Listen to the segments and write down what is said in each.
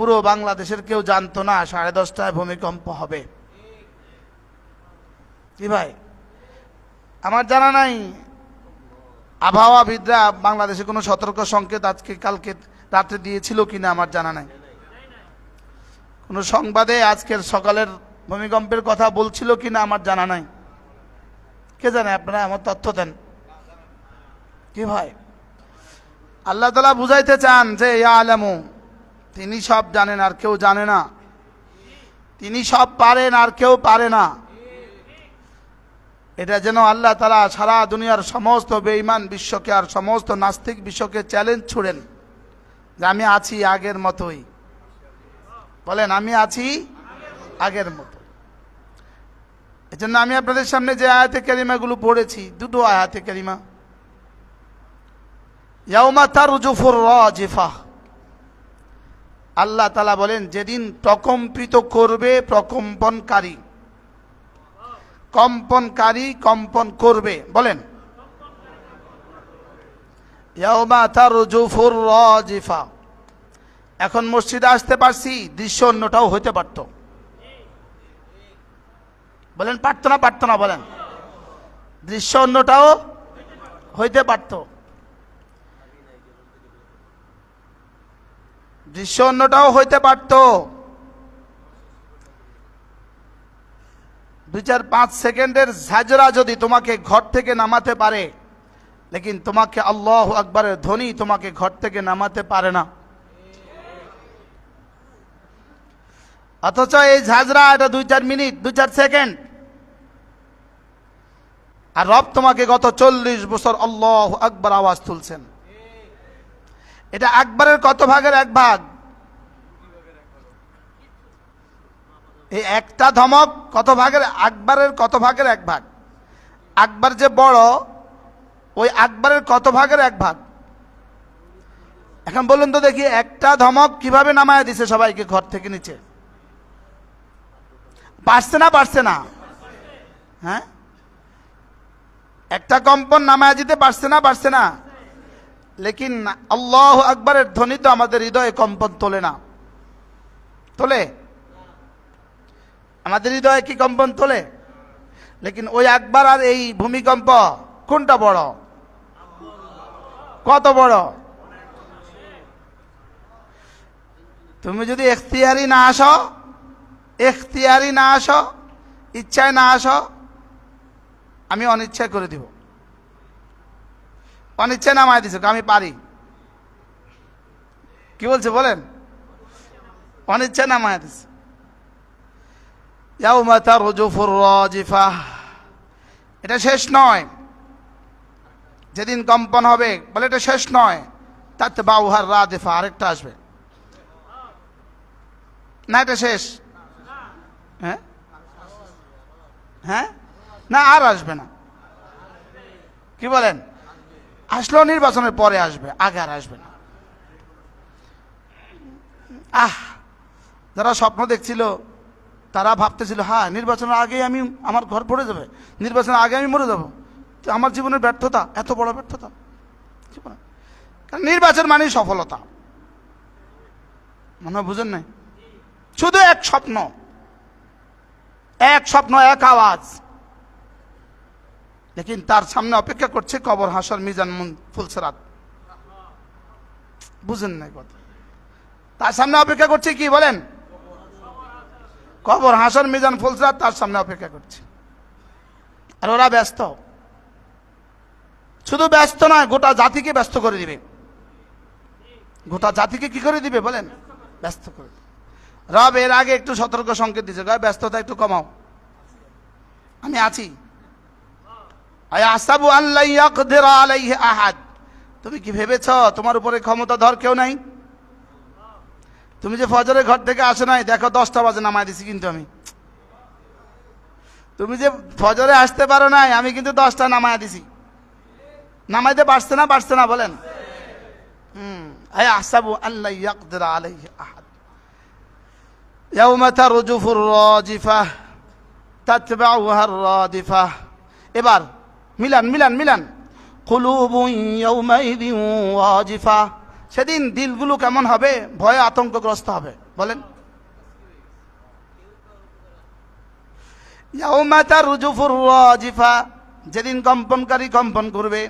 পুরো বাংলাদেশের কেউ জানতো না সাড়ে দশটায় ভূমিকম্প হবে। কি ভাই? আমার জানা নাই। আবহাওয়াবিদরা বাংলাদেশে কোনো সতর্ক সংকেত আজকে কালকে রাত্রে দিয়েছিল কিনা আমার জানা নাই। কোনো সংবাদে আজকের সকালের ভূমিকম্পের কথা বলছিল কিনা আমার জানা নাই। কে জানে, আপনারা আমার তথ্য দেন। কি ভাই? আল্লাহ তালা বুঝাইতে চান যে ইয়া আলামু তিনি সব জানেন আর কেউ জানে না। তিনি সব পারেন আর কেউ পারে না। এটা যেন আল্লাহ তালা সারা দুনিয়ার সমস্ত বেঈমান বিশ্বকে আর সমস্ত নাস্তিক বিশ্বকে চ্যালেঞ্জ ছুড়েন যে আমি আছি আগের মতোই। বলেন, আমি আছি আগের মতো। এজন্য আমি আপনাদের সামনে যে আয়াতে কারিমাগুলো পড়েছি, দুটো আয়াতে কারিমা। ইয়াউমা তারজুফুর রাজিফা। আল্লাহ তালা বলেন, যেদিন প্রকম্পিত করবে প্রকম্পনকারী। কম্পনকারী কম্পন করবে, বলেন। এখন মসজিদে আসতে পারছি, দৃশ্য অন্যটাও হইতে পারত। বলেন, পারত না, পারতো না, বলেন। দৃশ্য অন্যটাও হইতে পারত। দৃশ্য অন্যটাও হইতে পারত। দুই চার পাঁচ সেকেন্ডের ঝাঁঝরা যদি তোমাকে ঘর থেকে নামাতে পারে, লেকিন তোমাকে আল্লাহ আকবরের ধ্বনি তোমাকে ঘর থেকে নামাতে পারে না। অথচ এই ঝাঁঝরা, এটা দুই চার মিনিট, দুই চার সেকেন্ড। আর রব তোমাকে গত চল্লিশ বছর আল্লাহ আকবর আওয়াজ তুলছেন। এটা আকবরের কত ভাগের এক ভাগ? এই একটা ধমক কত ভাগের আকবরের কত ভাগের এক ভাগ? আকবর যে বড়, ওই আকবরের কত ভাগের এক ভাগ? এখন বলুন তো দেখি, একটা ধমক কীভাবে নামায় দিছে সবাইকে ঘর থেকে নিচে? পারছে না পারছে না? হ্যাঁ? একটা কম্পন নামায় দিতে পারছে না পারছে না? লেকিন আল্লাহ আকবরের ধ্বনি তো আমাদের হৃদয়ে কম্পন তোলে না। তোলে? আমাদের হৃদয়ে কি কম্পন তোলে? লেকিন ওই আকবর আর এই ভূমিকম্প কোনটা বড়? কত বড়? তুমি যদি এখতিয়ারি না আসো এখতিয়ারি না আসো, ইচ্ছায় না আসো, আমি অনিচ্ছায় করে দিব। অনিচ্ছায় নামায় দিছে, আমি পারি। কি বলছে, বলেন? অনিচ্ছায় নামায় দিছে। রাজিফা। এটা শেষ নয়। যেদিন কম্পন হবে, বলে এটা শেষ নয়। তাতে বাউহার রাদিফা আরেকটা আসবে। না, এটা শেষ। হ্যাঁ? হ্যাঁ? না, আর আসবে না। কি বলেন? আসলেও নির্বাচনের পরে আসবে, আগে আর আসবে না। আহ, যারা স্বপ্ন দেখছিল, তারা ভাবতেছিল হ্যাঁ নির্বাচনের আগে আমি আমার ঘর পড়ে যাবে নির্বাচনের আগে আমি মরে যাব তো আমার জীবনের ব্যর্থতা, এত বড় ব্যর্থতা। কারণ নির্বাচন মানেই সফলতা। মনে হয় বুঝেন নাই? শুধু এক স্বপ্ন। এক স্বপ্ন, এক আওয়াজ। লেকিন তার সামনে অপেক্ষা করছে কবর, হাসর, মিজান ফুলসরাত বুঝেন নাই কথা। তার সামনে অপেক্ষা করছে কি বলেন? কবর, হাসর, মিজান ফুলসরাত তার সামনে অপেক্ষা করছে। আর ওরা ব্যস্ত। শুধু ব্যস্ত নয়, গোটা জাতিকে ব্যস্ত করে দিবে। গোটা জাতিকে কি করে দিবে বলেন? ব্যস্ত করে। রব এর আগে একটু সতর্ক সংকেত কয়, ব্যস্ততা একটু কমাও। আমি আছি। আয় আসাবু আল্লাহ ইয়াকদির আলাইহি আহাদ তুমি কি ভেবেছ তোমার উপরে ক্ষমতা ধর কেউ নাই তুমি যে ফজরের ঘর থেকে আসো নাই দেখো দশটা বাজে নামাই দিছি কিন্তু আমি তুমি যে ফজরে আসতে পারো নাই আমি কিন্তু দশটা নামাই দিছি নামাইতে পারছে না পারছে না বলেন হুম আয় আসাবু আল্লাহ ইয়াকদির আলাইহি আহাদ يوم ترجف الراجفة تتبعها الرادفة এবার মিলান মিলান মিলান। সেদিন দিলগুলো কেমন হবে? ভয়ে আতঙ্কগ্রস্ত হবে। বলেন। রুজুফুর যেদিন কম্পনকারী কম্পন করবে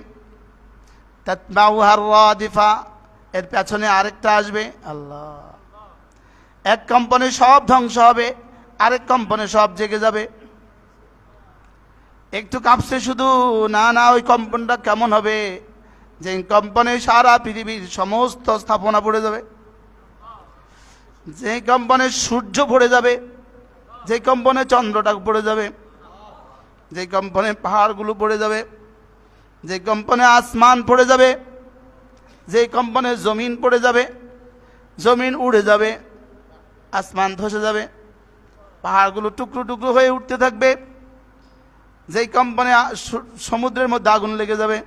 এর পেছনে আরেকটা আসবে। আল্লাহ। এক কম্পনে সব ধ্বংস হবে, আরেক কম্পনে সব জেগে যাবে। একটু কাঁপছে শুধু। না না, ওই কম্পনটা কেমন হবে? যে কম্পনে সারা পৃথিবীর সমস্ত স্থাপনা পড়ে যাবে। যে কম্পনে সূর্য পড়ে যাবে, যে কম্পনে চন্দ্রটা পড়ে যাবে, যে কম্পনে পাহাড়গুলো পড়ে যাবে, যে কম্পনে আসমান পড়ে যাবে, যে কম্পনে জমিন পড়ে যাবে, জমিন উড়ে যাবে, আসমান ধসে যাবে, পাহাড়গুলো টুকরো টুকরো হয়ে উঠতে থাকবে। যেই কম্পনে আ- সু- সমুদ্রের মধ্যে আগুন লেগে যাবে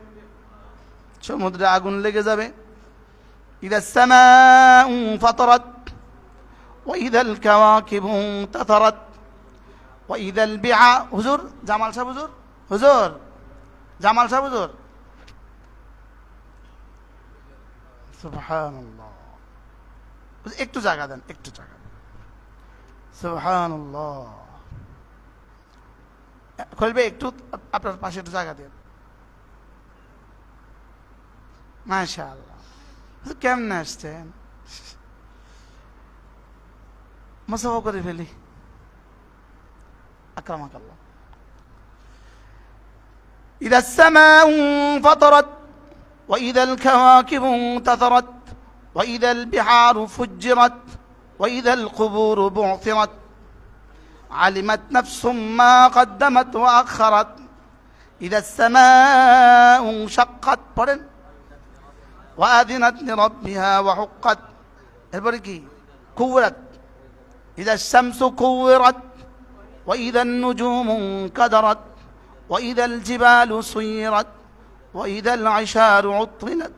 সমুদ্রে আগুন লেগে যাবে إذا السماء انفطرت وإذا الكواكب انتثرت وإذا البعاء হুজুর জামাল সাহেব হুজুর হুজুর জামাল সাহেব হুজুর সুবহানাল্লাহ হুজুর, একটু জায়গা দেন একটু জায়গা দেন সুবহানাল্লাহ খুলবে একটু আপনার পাশে একটু জায়গা দেন মাশাআল্লাহ হুজুর, কেমনে আসছেন মশাফা করে ফেলি أكرمك الله إذا السماء انفطرت وإذا الكواكب انتثرت وإذا البحار فجرت وإذا القبور بعثرت علمت نفس ما قدمت وأخرت إذا السماء انشقت পড়েন وأذنت لربها وحقت এরপরে কি كورت إذا الشمس كورت وإذا النجوم انكدرت وإذا الجبال سيرت وإذا العشار عطلت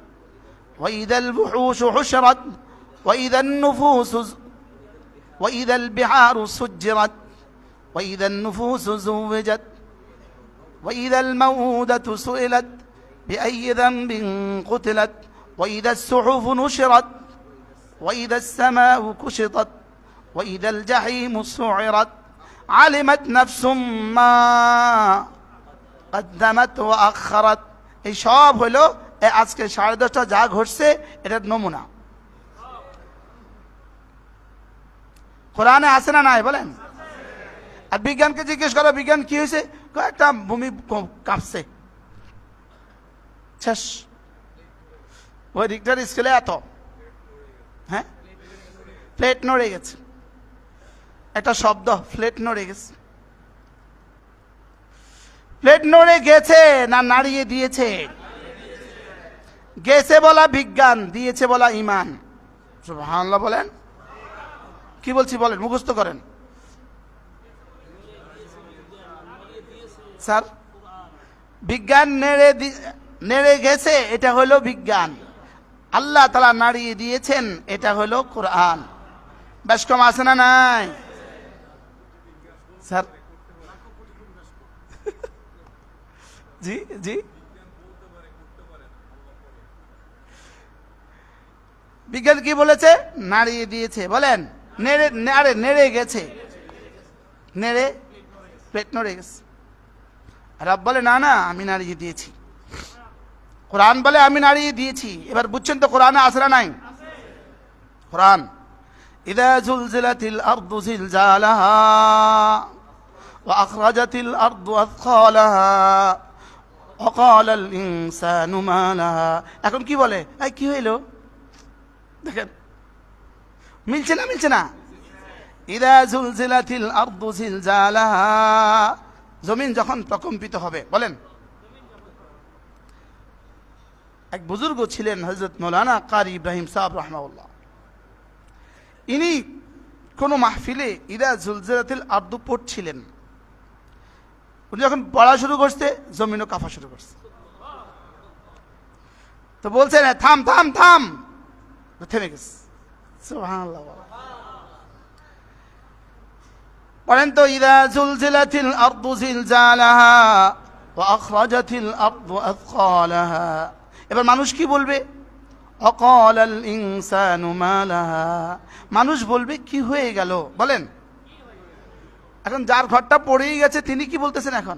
وإذا الوحوش حشرت وإذا النفوس ز- وإذا البحار سجرت وإذا النفوس زوجت وإذا الموءودة سئلت بأي ذنب قتلت وإذا الصحف نشرت وإذا السماء كشطت وإذا الجحيم سعرت علمت نفس ما قدمت وأخرت এই সব হলো এ আজকে সাড়ে দশটা যা ঘটছে এটার নমুনা কোরআনে আছে না নাই বলেন আর বিজ্ঞানকে জিজ্ঞেস করো, বিজ্ঞান কি হয়েছে? একটা ভূমি কাঁপছে। শেষ ওই রিক্টার স্কেলে এত। হ্যাঁ? প্লেট নড়ে গেছে। একটা শব্দ প্লেট নড়ে গেছে। প্লেট নড়ে গেছে না নাড়িয়ে দিয়েছে? গেছে বলা বিজ্ঞান, দিয়েছে বলা ইমান। সুবহানাল্লাহ বলেন। কি বলছি বলেন, মুখস্থ করেন। স্যার, বিজ্ঞান নেড়ে নেড়ে গেছে, এটা হলো বিজ্ঞান। আল্লাহ তালা নাড়িয়ে দিয়েছেন, এটা হলো কোরআন। বেশ কম আছে না নাই? স্যার। জি জি। বিজ্ঞান কি বলেছে? নাড়িয়ে দিয়েছে, বলেন। নেড়ে নেড়ে গেছে। নেড়ে, পেট নড়ে গেছে। রব বলে না না আমি নাড়িয়ে দিয়েছি কোরআন বলে আমি নাড়িয়ে দিয়েছি এবার বুঝছেন তো কোরআনে আসরা নাই কোরআন إذا زلزلت الأرض زلزالها وأخرجت الأرض أثقالها وقال الإنسان ما لها এখন কি বলে এই কি হইলো দেখেন মিলছে না মিলছে না ইদা জুলজিলাতিল আরদু জিলজালাহা জমিন যখন প্রকম্পিত হবে বলেন। এক বুজুর্গ ছিলেন হজরত মৌলানা কারি ইব্রাহিম সাহেব রহমাউল্লাহ ইনি কোনো মাহফিলে ইরা জুলজেরাতিল আর্দু পড়ছিলেন। উনি যখন পড়া শুরু করছে জমিনও কাফা শুরু করছে। তো বলছেন "হ্যাঁ, থাম থাম থাম। থেমে গেছে। পড়েন তো, ইদা জুলজিলাতিল আরদু জিলজালাহা ওয়া আখরাজাতিল আরদু আথকালাহা। এবার মানুষ কি বলবে? অকল আল ইনসানু মানুষ বলবে, কি হয়ে গেল? বলেন। এখন যার ঘরটা পড়েই গেছে, তিনি কি বলতেছেন এখন?